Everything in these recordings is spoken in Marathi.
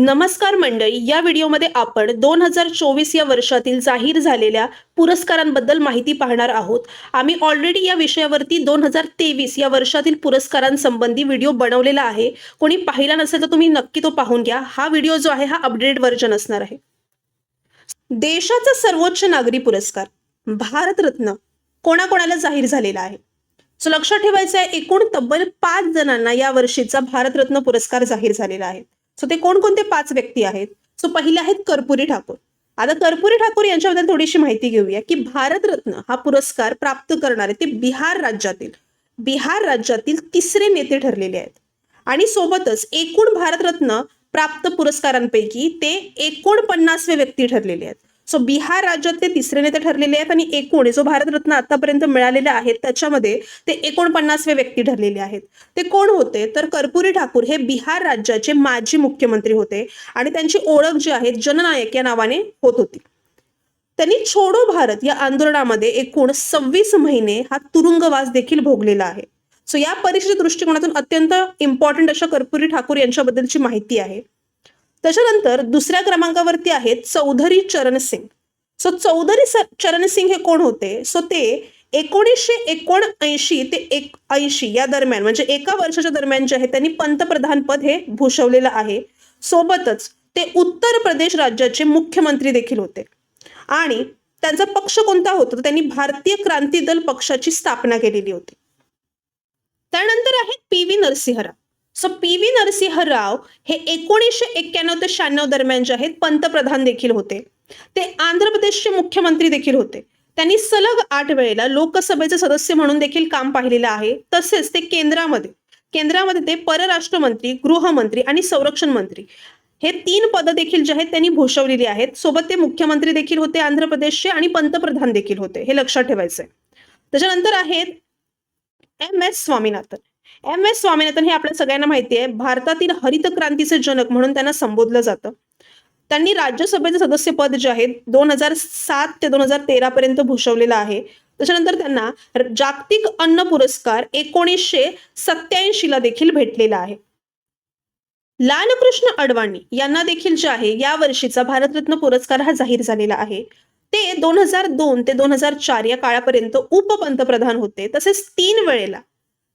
नमस्कार मंडळी या व्हिडिओमध्ये आपण दोन हजार चोवीस या वर्षातील जाहीर झालेल्या पुरस्कारांबद्दल माहिती पाहणार आहोत. आम्ही ऑलरेडी या विषयावरती दोन हजार तेवीस या वर्षातील पुरस्कारांसंबंधी व्हिडिओ बनवलेला आहे. कोणी पाहिला नसेल तर तुम्ही नक्की तो पाहून घ्या. हा व्हिडिओ जो आहे हा अपडेट व्हर्जन असणार आहे. देशाचा सर्वोच्च नागरी पुरस्कार भारतरत्न कोणाकोणाला जाहीर झालेला आहे? सो लक्षात ठेवायचं आहे एकूण तब्बल पाच जणांना या वर्षीचा भारतरत्न पुरस्कार जाहीर झालेला आहे. सो ते कोणकोणते पाच व्यक्ती आहेत? सो पहिले आहेत कर्पुरी ठाकूर. आता कर्पुरी ठाकूर यांच्याबद्दल थोडीशी माहिती घेऊया की भारतरत्न हा पुरस्कार प्राप्त करणारे ते बिहार राज्यातील बिहार राज्यातील तिसरे नेते ठरलेले आहेत. आणि सोबतच एकूण भारतरत्न प्राप्त पुरस्कारांपैकी ते एकोणपन्नासवे व्यक्ती ठरलेले आहेत. सो बिहार राज्यात ते तिसरे नेते ठरलेले आहेत आणि एकूण जो भारतरत्न आतापर्यंत मिळालेले आहेत त्याच्यामध्ये ते एकोणपन्नासवे व्यक्ती ठरलेले आहेत. ते कोण होते? तर कर्पुरी ठाकूर हे बिहार राज्याचे माजी मुख्यमंत्री होते आणि त्यांची ओळख जी आहे जननायक या नावाने होत होती. त्यांनी छोडो भारत या आंदोलनामध्ये एकूण सव्वीस महिने हा तुरुंगवास देखील भोगलेला आहे. सो या परीक्षेच्या दृष्टिकोनातून अत्यंत इम्पॉर्टंट अशा कर्पुरी ठाकूर यांच्याबद्दलची माहिती आहे. त्याच्यानंतर दुसऱ्या क्रमांकावरती आहेत चौधरी चरणसिंग. सो चौधरी चरणसिंग हे कोण होते? सो ते एकोणीसशे एकोणऐंशी ते एक ऐंशी या दरम्यान म्हणजे एका वर्षाच्या दरम्यान जे आहे त्यांनी पंतप्रधान पद हे भूषवलेलं आहे. सोबतच ते उत्तर प्रदेश राज्याचे मुख्यमंत्री देखील होते. आणि त्यांचा पक्ष कोणता होता? तर त्यांनी भारतीय क्रांती दल पक्षाची स्थापना केलेली होती. त्यानंतर आहेत P V Narasimha Rao. So P V Narasimha Rao हे एकोणीसशे एक्क्याण्णव ते शहाण्णव दरम्यान जे आहेत पंतप्रधान देखील होते. ते आंध्र प्रदेशचे मुख्यमंत्री देखील होते. त्यांनी सलग आठ वेळेला लोकसभेचे सदस्य म्हणून देखील काम पाहिलेलं आहे. तसेच ते केंद्रामध्ये केंद्रामध्ये ते परराष्ट्र मंत्री गृहमंत्री आणि संरक्षण मंत्री हे तीन पदं देखील जे आहेत त्यांनी भूषवलेली आहेत. सोबत ते मुख्यमंत्री देखील होते आंध्र प्रदेशचे आणि पंतप्रधान देखील होते. हे लक्षात ठेवायचंय. त्याच्यानंतर आहेत M S Swaminathan. M S Swaminathan हे आपल्या सगळ्यांना माहिती आहे. भारतातील हरित क्रांतीचे जनक म्हणून त्यांना संबोधलं जातं. त्यांनी राज्यसभेचे सदस्य पद जे आहे दोन हजार सात ते दोन हजार तेरा पर्यंत भूषवलेलं आहे. त्याच्यानंतर त्यांना जागतिक अन्न पुरस्कार एकोणीसशे सत्याऐंशी ला देखील भेटलेला आहे. लालकृष्ण अडवाणी यांना देखील जे आहे या वर्षीचा भारतरत्न पुरस्कार हा जाहीर झालेला आहे. ते दोन हजार दोन ते दोन हजार चार या काळापर्यंत उपपंतप्रधान होते. तसेच तीन वेळेला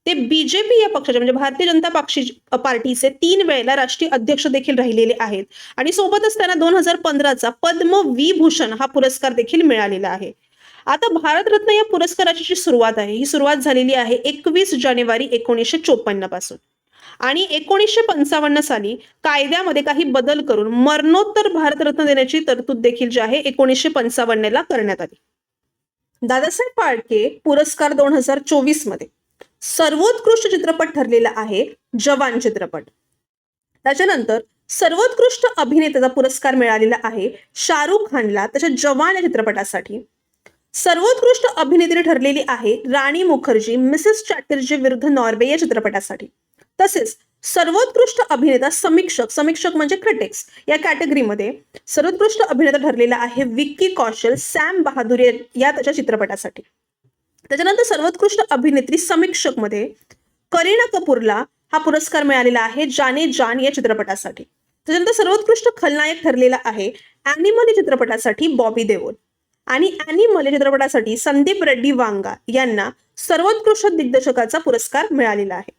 ते बीजेपी या पक्षाचे म्हणजे भारतीय जनता पक्षी पार्टीचे तीन वेळेला राष्ट्रीय अध्यक्ष देखील राहिलेले आहेत. आणि सोबतच त्यांना दोन हजार पंधराचा पद्म विभूषण हा पुरस्कार देखील मिळालेला आहे. आता भारतरत्न या पुरस्काराची जी सुरुवात आहे ही सुरुवात झालेली आहे एकवीस जानेवारी एकोणीसशे चोपन्नपासून. आणि एकोणीसशे पंचावन्न साली कायद्यामध्ये काही बदल करून मरणोत्तर भारतरत्न देण्याची तरतूद देखील जी आहे एकोणीसशे पंचावन्नला करण्यात आली. दादासाहेब फाळके पुरस्कार दोन हजार चोवीसमध्ये सर्वोत्कृष्ट चित्रपट ठरलेला आहे जवान चित्रपट. त्याच्यानंतर सर्वोत्कृष्ट अभिनेत्याचा पुरस्कार मिळालेला आहे शाहरुख खानला त्याच्या जवान या चित्रपटासाठी. सर्वोत्कृष्ट अभिनेत्री ठरलेली आहे राणी मुखर्जी मिसेस चॅटर्जी विरुद्ध नॉर्वे या चित्रपटासाठी. तसेच सर्वोत्कृष्ट अभिनेता समीक्षक समीक्षक म्हणजे क्रिटिक्स या कॅटेगरीमध्ये सर्वोत्कृष्ट अभिनेता ठरलेला आहे विक्की कौशल सॅम बहादूर या- या त्याच्या चित्रपटासाठी. त्याच्यानंतर सर्वोत्कृष्ट अभिनेत्री समीक्षकमध्ये करीना कपूरला हा पुरस्कार मिळालेला आहे जाने जान या चित्रपटासाठी. त्याच्यानंतर सर्वोत्कृष्ट खलनायक ठरलेला आहे अॅनिमल या चित्रपटासाठी बॉबी देओल. आणि अॅनिमल या चित्रपटासाठी संदीप रेड्डी वांगा यांना सर्वोत्कृष्ट दिग्दर्शकाचा पुरस्कार मिळालेला आहे.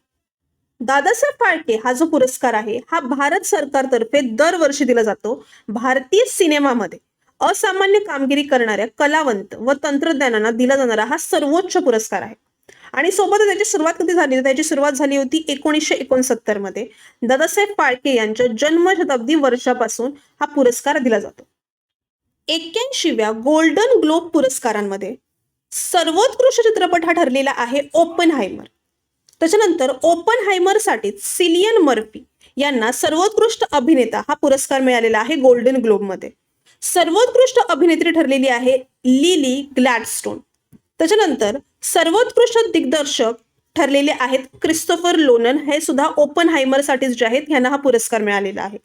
दादासाहेब फाळके हा जो पुरस्कार आहे हा भारत सरकारतर्फे दरवर्षी दिला जातो भारतीय सिनेमामध्ये. असामान्य कामगिरी करणाऱ्या कलावंत व तंत्रज्ञानांना दिला जाणारा हा सर्वोच्च पुरस्कार आहे. आणि सोबतच त्याची सुरुवात कधी झाली? त्याची सुरुवात झाली होती एकोणीसशे एकोणसत्तरमध्ये. दादासाहेब फाळके यांच्या जन्मशताब्दी वर्षापासून हा पुरस्कार दिला जातो. एक्क्याऐंशीव्या गोल्डन ग्लोब पुरस्कारांमध्ये सर्वोत्कृष्ट चित्रपट हा ठरलेला आहे ओपन हायमर त्याच्यानंतर ओपन हायमरसाठी सिलियन मर्फी यांना सर्वोत्कृष्ट अभिनेता हा पुरस्कार मिळालेला आहे गोल्डन ग्लोबमध्ये. सर्वोत्कृष्ट अभिनेत्री ठरलेली आहे लिली ग्लॅडस्टोन. त्याच्यानंतर सर्वोत्कृष्ट दिग्दर्शक ठरलेले आहेत क्रिस्टोफर लोनन. हे सुद्धा ओपन हायमरसाठीच जे आहेत यांना हा पुरस्कार मिळालेला आहे.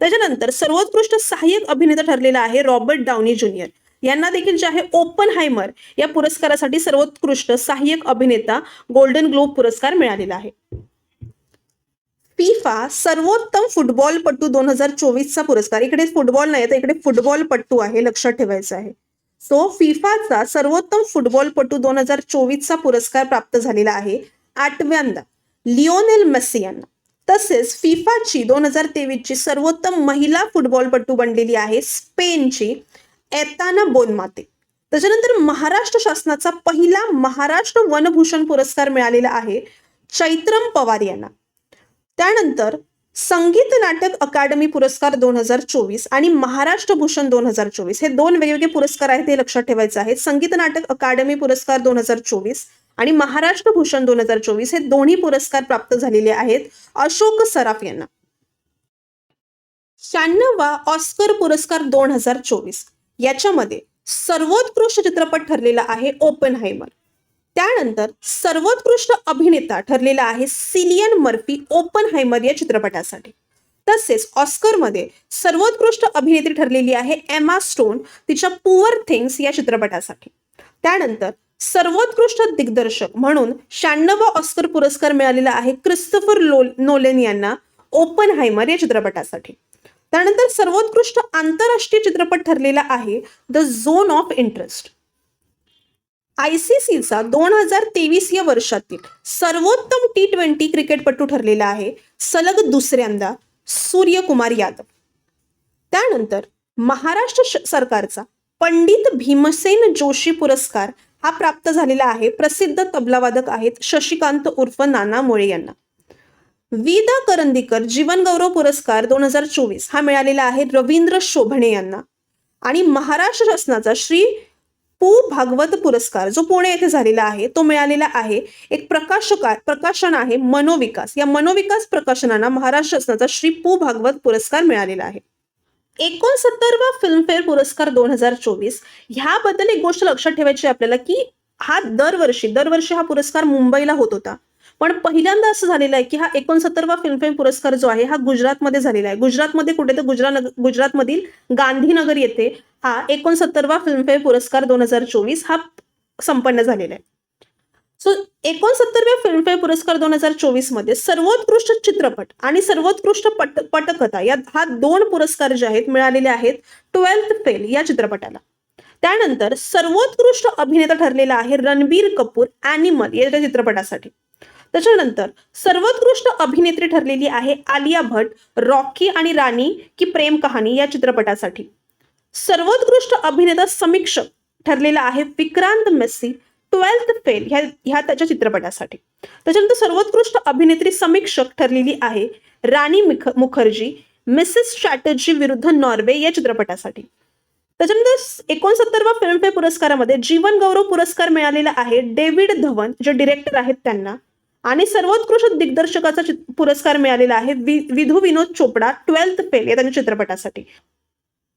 त्याच्यानंतर सर्वोत्कृष्ट सहाय्यक अभिनेता ठरलेला आहे रॉबर्ट डाउनी ज्युनियर. यांना देखील जे आहे ओपन हायमर या पुरस्कारासाठी सर्वोत्कृष्ट सहाय्यक अभिनेता गोल्डन ग्लोब पुरस्कार मिळालेला आहे. फिफा सर्वोत्तम फुटबॉलपटू दोन हजार चोवीसचा पुरस्कार. इकडे फुटबॉल नाही तर इकडे फुटबॉलपटू आहे लक्षात ठेवायचं आहे. सो फिफाचा सर्वोत्तम फुटबॉलपटू दोन हजार चोवीसचा पुरस्कार प्राप्त झालेला आहे. आठव्यांदा लिओनेल मेस्सी यांना. तसेच फिफाची दोन हजार तेवीसची सर्वोत्तम महिला फुटबॉलपटू बनलेली आहे स्पेनची एताना बोनमाते. त्याच्यानंतर महाराष्ट्र शासनाचा पहिला महाराष्ट्र वनभूषण पुरस्कार मिळालेला आहे चैत्रम पवार यांना. त्यानंतर संगीत नाटक अकादमी पुरस्कार दोन हजार चोवीस आणि महाराष्ट्र भूषण दोन हजार चोवीस हे दोन वेगवेगळे पुरस्कार आहेत हे लक्षात ठेवायचे आहेत संगीत नाटक अकादमी पुरस्कार दोन हजार चोवीस आणि महाराष्ट्र भूषण दोन हजार चोवीस हे दोन्ही पुरस्कार प्राप्त झालेले आहेत. अशोक सराफ यांना. शहाण्णवा ऑस्कर पुरस्कार दोन हजार चोवीस. याच्यामध्ये सर्वोत्कृष्ट चित्रपट ठरलेला आहे ओपन हायमर त्यानंतर सर्वोत्कृष्ट अभिनेता ठरलेला आहे सिलियन मर्फी ओपन हायमर या चित्रपटासाठी. तसेच ऑस्करमध्ये सर्वोत्कृष्ट अभिनेत्री ठरलेली आहे एमा स्टोन तिच्या पुअर थिंग्स या चित्रपटासाठी. त्यानंतर सर्वोत्कृष्ट दिग्दर्शक म्हणून शहाण्णवा ऑस्कर पुरस्कार मिळालेला आहे क्रिस्तफर लोल नोलेन यांना ओपन हायमर या चित्रपटासाठी. त्यानंतर सर्वोत्कृष्ट आंतरराष्ट्रीय चित्रपट ठरलेला आहे The Zone of Interest. I C सीचा दोन हजार तेवीस या वर्षातील सर्वोत्तम टी ट्वेंटी क्रिकेटपटू ठरलेला आहे सलग दुसऱ्यांदा सूर्यकुमार यादव. त्यानंतर महाराष्ट्र श- सरकारचा पंडित भीमसेन जोशी पुरस्कार हा प्राप्त झालेला आहे. प्रसिद्ध तबलावादक आहेत शशिकांत उर्फ नाना मुळे यांना. विदा करंदीकर जीवनगौरव पुरस्कार दोन हजार चोवीस हा मिळालेला आहे रवींद्र शोभणे यांना. आणि महाराष्ट्र शासनाचा श्री पु भागवत पुरस्कार जो पुणे येथे झालेला आहे तो मिळालेला आहे. एक प्रकाशकार प्रकाशन आहे मनोविकास. या मनोविकास प्रकाशनांना महाराष्ट्र शासनाचा श्री पु भागवत पुरस्कार मिळालेला आहे. एकोणसत्तरवा फिल्मफेअर पुरस्कार दोन हजार चोवीस. ह्याबद्दल एक गोष्ट लक्षात ठेवायची आपल्याला की हा दरवर्षी दरवर्षी हा पुरस्कार मुंबईला होत होता. पण पहिल्यांदा असं झालेलं आहे की हा एकोणसत्तरवा फिल्मफेअर पुरस्कार जो आहे हा गुजरातमध्ये झालेला आहे. गुजरातमध्ये कुठे तर गुजरात गुजरातमधील गांधीनगर येथे हा एकोणसत्तरवा फिल्मफेअर पुरस्कार दोन हजार चोवीस हा संपन्न झालेला आहे. सो एकोणसत्तरव्या फिल्मफेअर पुरस्कार दोन हजार चोवीसमध्ये सर्वोत्कृष्ट चित्रपट आणि सर्वोत्कृष्ट पट पटकथा या हा दोन पुरस्कार जे आहेत मिळालेले आहेत ट्वेल्थ फेल या चित्रपटाला. त्यानंतर सर्वोत्कृष्ट अभिनेता ठरलेला आहे रणबीर कपूर अॅनिमल या चित्रपटासाठी. त्याच्यानंतर सर्वोत्कृष्ट अभिनेत्री ठरलेली आहे आलिया भट रॉकी आणि राणी की प्रेम कहाणी या चित्रपटासाठी. सर्वोत्कृष्ट अभिनेता समीक्षक ठरलेला आहे विक्रांत मेस्सी ट्वेल्थ फेल ह्या ह्या त्याच्या चित्रपटासाठी. त्याच्यानंतर सर्वोत्कृष्ट अभिनेत्री समीक्षक ठरलेली आहे राणी मिख मुखर्जी मिसेस चॅटर्जी विरुद्ध नॉर्वे या चित्रपटासाठी. त्याच्यानंतर एकोणसत्तरवा फिल्मफेअर पुरस्कारामध्ये जीवन गौरव पुरस्कार मिळालेला आहे डेव्हिड धवन जे डिरेक्टर आहेत त्यांना. आणि सर्वोत्कृष्ट दिग्दर्शकाचा पुरस्कार मिळालेला आहे वि- विधू विनोद चोपडा ट्वेल्थ फेल या त्यांच्या चित्रपटासाठी.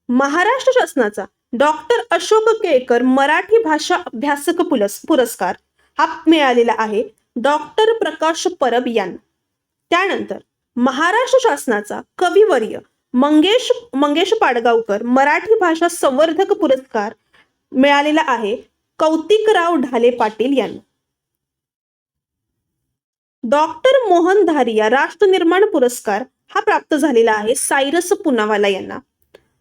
महाराष्ट्र शासनाचा डॉक्टर अशोक केळकर मराठी भाषा अभ्यासक पुलस पुरस्कार हा मिळालेला आहे डॉक्टर प्रकाश परब यांना. त्यानंतर महाराष्ट्र शासनाचा कविवर्य मंगेश मंगेश पाडगावकर मराठी भाषा संवर्धक पुरस्कार मिळालेला आहे कौतिकराव ढाले पाटील यांना. डॉक्टर मोहन धारिया राष्ट्रनिर्माण पुरस्कार हा प्राप्त झालेला आहे सायरस पुनावाला यांना.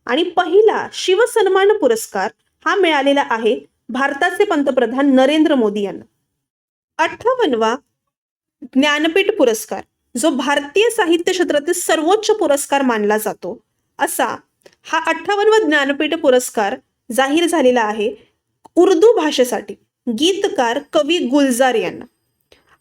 आणि पहिला शिवसन्मान पुरस्कार हा मिळालेला आहे भारताचे पंतप्रधान नरेंद्र मोदी यांना. अठ्ठावनवा ज्ञानपीठ पुरस्कार जो भारतीय साहित्य क्षेत्रातील सर्वोच्च पुरस्कार मानला जातो असा हा अठ्ठावनवा ज्ञानपीठ पुरस्कार जाहीर झालेला आहे उर्दू भाषेसाठी. गीतकार कवी गुलजार यांना.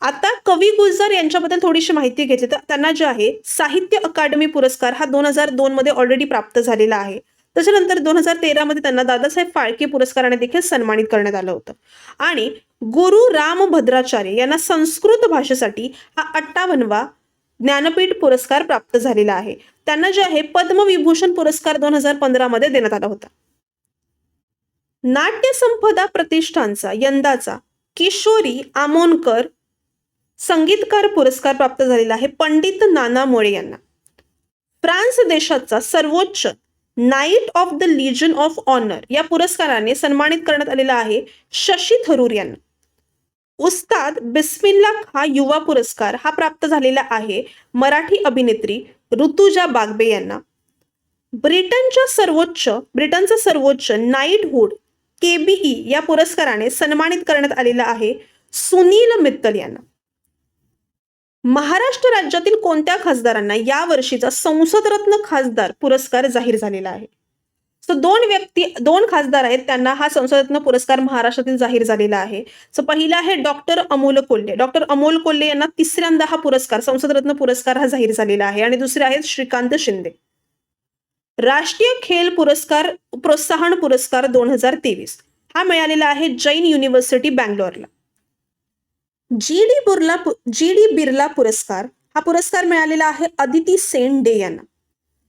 आता कवी गुलजार यांच्याबद्दल थोडीशी माहिती घेतली तर त्यांना जे आहे साहित्य अकादमी पुरस्कार हा दोन हजार दोन मध्ये ऑलरेडी प्राप्त झालेला आहे. त्याच्यानंतर दोन हजार तेरामध्ये त्यांना दादासाहेब फाळके पुरस्काराने देखील सन्मानित करण्यात आलं होतं. आणि गुरु राम भद्राचार्य यांना संस्कृत भाषेसाठी हा अठ्ठावन्नवा ज्ञानपीठ पुरस्कार प्राप्त झालेला आहे. त्यांना जे आहे पद्मविभूषण पुरस्कार दोन हजार पंधरामध्ये देण्यात आला होता. नाट्य संपदा प्रतिष्ठानचा यंदाचा किशोरी आमोणकर संगीतकार पुरस्कार प्राप्त झालेला आहे पंडित नाना मोळे यांना. फ्रान्स देशाचा सर्वोच्च Knight of the Legion of Honour या पुरस्काराने सन्मानित करण्यात आलेला आहे शशी थरूर यांना. उस्ताद बिस्मिल्ला खा युवा पुरस्कार हा प्राप्त झालेला आहे मराठी अभिनेत्री ऋतुजा बागबे यांना. ब्रिटनच्या सर्वोच्च ब्रिटनचा सर्वोच्च नाईटहूड केबीई या पुरस्काराने सन्मानित करण्यात आलेला आहे सुनील मित्तल यांना. महाराष्ट्र राज्यातील कोणत्या खासदारांना या वर्षीचा संसदरत्न खासदार पुरस्कार जाहीर झालेला आहे? सो दोन व्यक्ती दोन खासदार आहेत त्यांना हा संसदरत्न पुरस्कार महाराष्ट्रातील जाहीर झालेला आहे. सो पहिला आहे डॉक्टर अमोल कोल्हे. डॉक्टर अमोल कोल्हे यांना तिसऱ्यांदा हा पुरस्कार संसदरत्न पुरस्कार हा जाहीर झालेला आहे. आणि दुसरे आहेत श्रीकांत शिंदे. राष्ट्रीय खेल पुरस्कार प्रोत्साहन पुरस्कार दोन हजार तेवीस. हा मिळालेला आहे जैन युनिव्हर्सिटी बँगलोरला. जी डी बुर्ला जी डी बिर्ला पुरस्कार हा पुरस्कार मिळालेला आहे अदिती सेन डे यांना.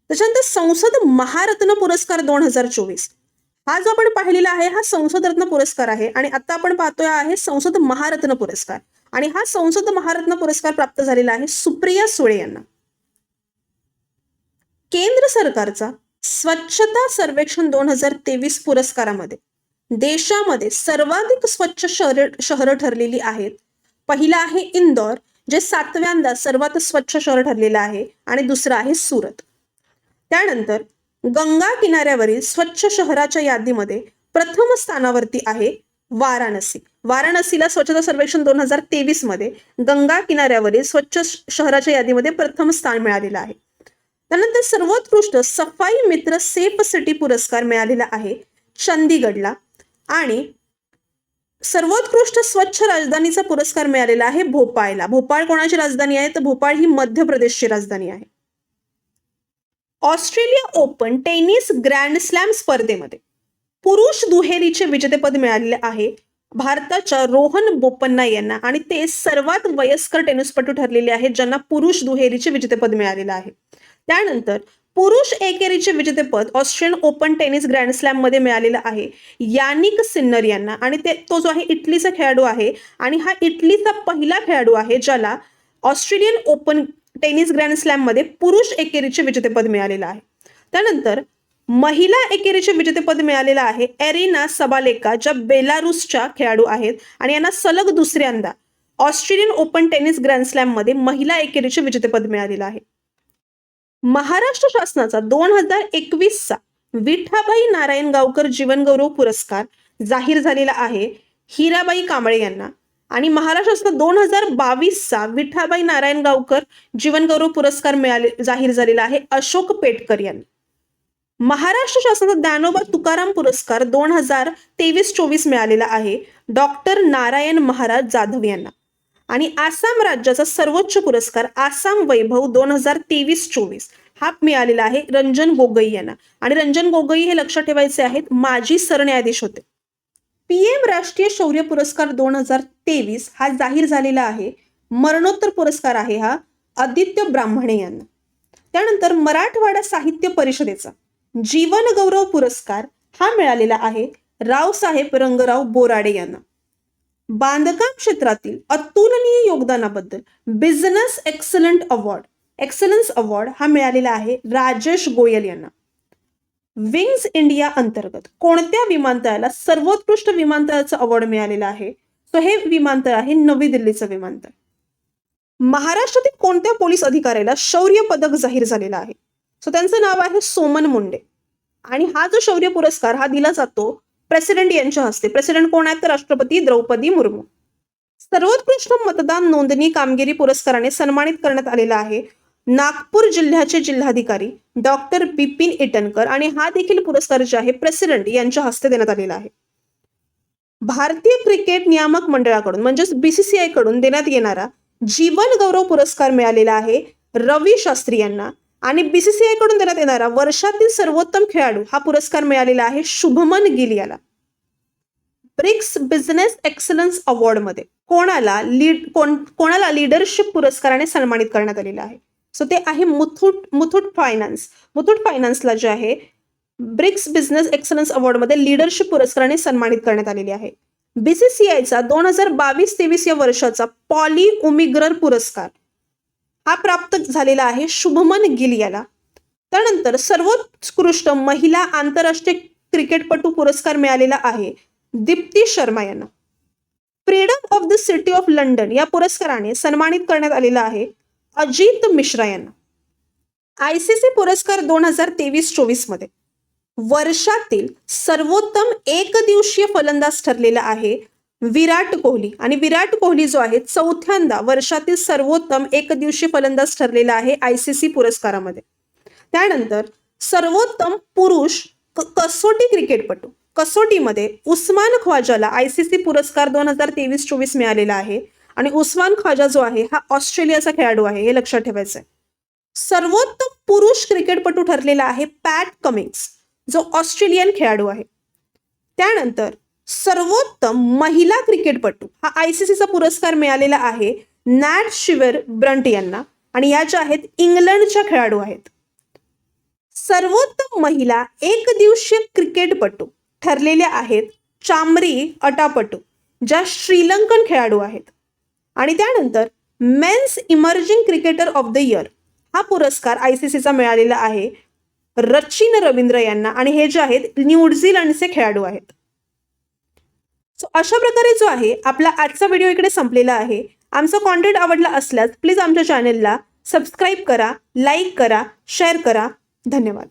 त्याच्यानंतर संसद महारत्न पुरस्कार दोन हजार चोवीस. हा जो आपण पाहिलेला आहे हा संसद रत्न पुरस्कार आहे आणि आता आपण पाहतोय आहे संसद महारत्न पुरस्कार. आणि हा संसद महारत्न पुरस्कार प्राप्त झालेला आहे सुप्रिया सुळे यांना. केंद्र सरकारचा स्वच्छता सर्वेक्षण दोन हजार तेवीस पुरस्कारामध्ये देशामध्ये सर्वाधिक स्वच्छ शहर शहरं ठरलेली आहेत पहिला आहे इंदौर जे सातव्यांदा सर्वात स्वच्छ शहर ठरलेलं आहे आणि दुसरं आहे सुरत. त्यानंतर गंगा किनाऱ्यावरील स्वच्छ शहराच्या यादीमध्ये प्रथम स्थानावरती आहे वाराणसी. वाराणसीला स्वच्छता सर्वेक्षण दोन हजार तेवीसमध्ये गंगा किनाऱ्यावरील स्वच्छ शहराच्या यादीमध्ये प्रथम स्थान मिळालेलं आहे. त्यानंतर सर्वोत्कृष्ट सफाई मित्र सेफ सिटी पुरस्कार मिळालेला आहे चंदीगडला आणि सर्वोत्कृष्ट स्वच्छ राजधानीचा पुरस्कार मिळालेला आहे भोपाळला. भोपाळ कोणाची राजधानी आहे? तर भोपाळ ही मध्य प्रदेशची राजधानी आहे. Australia Open tennis grand slam स्पर्धेमध्ये पुरुष दुहेरीचे विजेतेपद मिळालेले आहे. भारताच्या रोहन बोपन्ना यांना आणि ते सर्वात वयस्कर टेनिसपटू ठरलेले आहेत ज्यांना पुरुष दुहेरीचे विजेतेपद मिळालेलं आहे. त्यानंतर पुरुष एकेरीचे विजेतेपद ऑस्ट्रेलियन ओपन टेनिस ग्रँड स्लॅममध्ये मिळालेलं आहे. यानिक सिन्नर यांना. आणि ते तो जो आहे इटलीचा खेळाडू आहे. आणि हा इटलीचा पहिला खेळाडू आहे ज्याला ऑस्ट्रेलियन ओपन टेनिस ग्रँड स्लॅममध्ये पुरुष एकेरीचे विजेतेपद मिळालेलं आहे. त्यानंतर महिला एकेरीचे विजेतेपद मिळालेलं आहे एरिना सबालेका ज्या बेलारूसच्या खेळाडू आहेत. आणि यांना सलग दुसऱ्यांदा ऑस्ट्रेलियन ओपन टेनिस ग्रँड स्लॅममध्ये महिला एकेरीचे विजेतेपद मिळालेलं आहे. महाराष्ट्र शासनाचा दोन हजार एकवीसचा विठाबाई नारायण गावकर जीवनगौरव पुरस्कार जाहीर झालेला आहे हिराबाई कांबळे यांना. आणि महाराष्ट्राचा दोन हजार बावीसचा विठाबाई नारायण गावकर जीवनगौरव पुरस्कार मिळाले जाहीर झालेला आहे अशोक पेटकर यांना. महाराष्ट्र शासनाचा ज्ञानोबा तुकाराम पुरस्कार दोन हजार तेवीस चोवीस मिळालेला आहे डॉक्टर नारायण महाराज जाधव यांना. आणि आसाम राज्याचा सर्वोच्च पुरस्कार आसाम वैभव दोन हजार तेवीस चोवीस. हा मिळालेला आहे रंजन गोगोई यांना. आणि रंजन गोगोई हे लक्षात ठेवायचे आहेत माजी सरन्यायाधीश होते. पीएम राष्ट्रीय शौर्य पुरस्कार दोन हजार तेवीस हा जाहीर झालेला आहे. मरणोत्तर पुरस्कार आहे हा आदित्य ब्राह्मणे यांना. त्यानंतर मराठवाडा साहित्य परिषदेचा जीवन गौरव पुरस्कार हा मिळालेला आहे रावसाहेब रंगराव बोराडे यांना. बांधकाम क्षेत्रातील अतुलनीय योगदानाबद्दल business excellent award excellence award हा मिळालेला आहे राजेश गोयल यांना. विंग्स इंडिया अंतर्गत कोणत्या विमानतळाला सर्वोत्कृष्ट विमानतळाचा अवॉर्ड मिळालेला आहे? सो हे विमानतळ आहे नवी दिल्लीचं विमानतळ. महाराष्ट्रातील कोणत्या पोलीस अधिकाऱ्याला शौर्य पदक जाहीर झालेला आहे? सो त्यांचं नाव आहे सोमन मुंडे. आणि हा जो शौर्य पुरस्कार हा दिला जातो प्रेसिडेंट यांच्या हस्ते. प्रेसिडेंट कोण आहेत? तर राष्ट्रपती द्रौपदी मुर्मू. सर्वोत्कृष्ट मतदान नोंदणी कामगिरी पुरस्काराने सन्मानित करण्यात आलेला आहे. नागपूर जिल्ह्याचे जिल्हाधिकारी डॉक्टर बिपिन इटनकर आणि हा देखील पुरस्कार जे आहे प्रेसिडेंट यांच्या हस्ते देण्यात आलेला आहे. भारतीय क्रिकेट नियामक मंडळाकडून म्हणजेच बीसीसीआयकडून देण्यात येणारा जीवन गौरव पुरस्कार मिळालेला आहे रवी शास्त्री यांना. आणि बीसीसीआयकडून देण्यात येणारा वर्षातील सर्वोत्तम खेळाडू हा पुरस्कार मिळालेला आहे शुभमन गिल याला. ब्रिक्स बिझनेस एक्सलन्स अवॉर्डमध्ये कोणाला लीड कोण कोणाला लिडरशिप पुरस्काराने सन्मानित करण्यात आलेलं आहे? सो ते आहे मुथूट मुथूट फायनान्स. मुथूट फायनान्सला जे आहे ब्रिक्स बिझनेस एक्सलन्स अवॉर्डमध्ये लिडरशिप पुरस्काराने सन्मानित करण्यात आलेले आहे. बीसीसीआयचा दोन हजार बावीस तेवीस या वर्षाचा पॉली उमिग्रर पुरस्कार हा प्राप्त झालेला आहे शुभमन गिल याला. त्यानंतर सर्वोत्कृष्ट महिला आंतरराष्ट्रीय क्रिकेटपटू पुरस्कार मिळालेला आहे दीप्ती शर्मा यांना. Freedom of the City of London या पुरस्काराने सन्मानित करण्यात आलेला आहे अजित मिश्रा यांना. आय सी सी पुरस्कार दोन हजार तेवीस चोवीसमध्ये. वर्षातील सर्वोत्तम एकदिवसीय फलंदाज ठरलेला आहे विराट कोहली. आणि विराट कोहली जो आहे चौथ्यांदा वर्षातील सर्वोत्तम एकदिवसीय फलंदाज ठरलेला आहे आय सी सी पुरस्कारामध्ये. त्यानंतर सर्वोत्तम पुरुष कसोटी क्रिकेटपटू. कसोटीमध्ये उस्मान ख्वाजाला आय सी सी पुरस्कार दोन हजार तेवीस चोवीस मिळालेला आहे. आणि उस्मान ख्वाजा जो आहे हा ऑस्ट्रेलियाचा खेळाडू आहे हे लक्षात ठेवायचं आहे सर्वोत्तम पुरुष क्रिकेटपटू ठरलेला आहे पॅट कमिंग्स जो ऑस्ट्रेलियन खेळाडू आहे. त्यानंतर सर्वोत्तम महिला क्रिकेटपटू हा आय सी सीचा पुरस्कार मिळालेला आहे नॅट शिवर ब्रंट यांना. आणि या ज्या आहेत इंग्लंडच्या खेळाडू आहेत. सर्वोत्तम महिला एक दिवसीय क्रिकेटपटू ठरलेल्या आहेत चामरी अटापटू ज्या श्रीलंकन खेळाडू आहेत. आणि त्यानंतर men's emerging cricketer of the year हा पुरस्कार आय सी सीचा मिळालेला आहे रचिन रवींद्र यांना. आणि हे जे आहेत न्यूझीलंडचे खेळाडू आहेत. सो अशा प्रकारे जो आहे आपला आजचा व्हिडिओ इकडे संपलेला आहे. आमचा कॉन्टेंट आवडला असल्यास प्लीज आमच्या चॅनेलला सबस्क्राईब करा लाईक करा शेअर करा. धन्यवाद.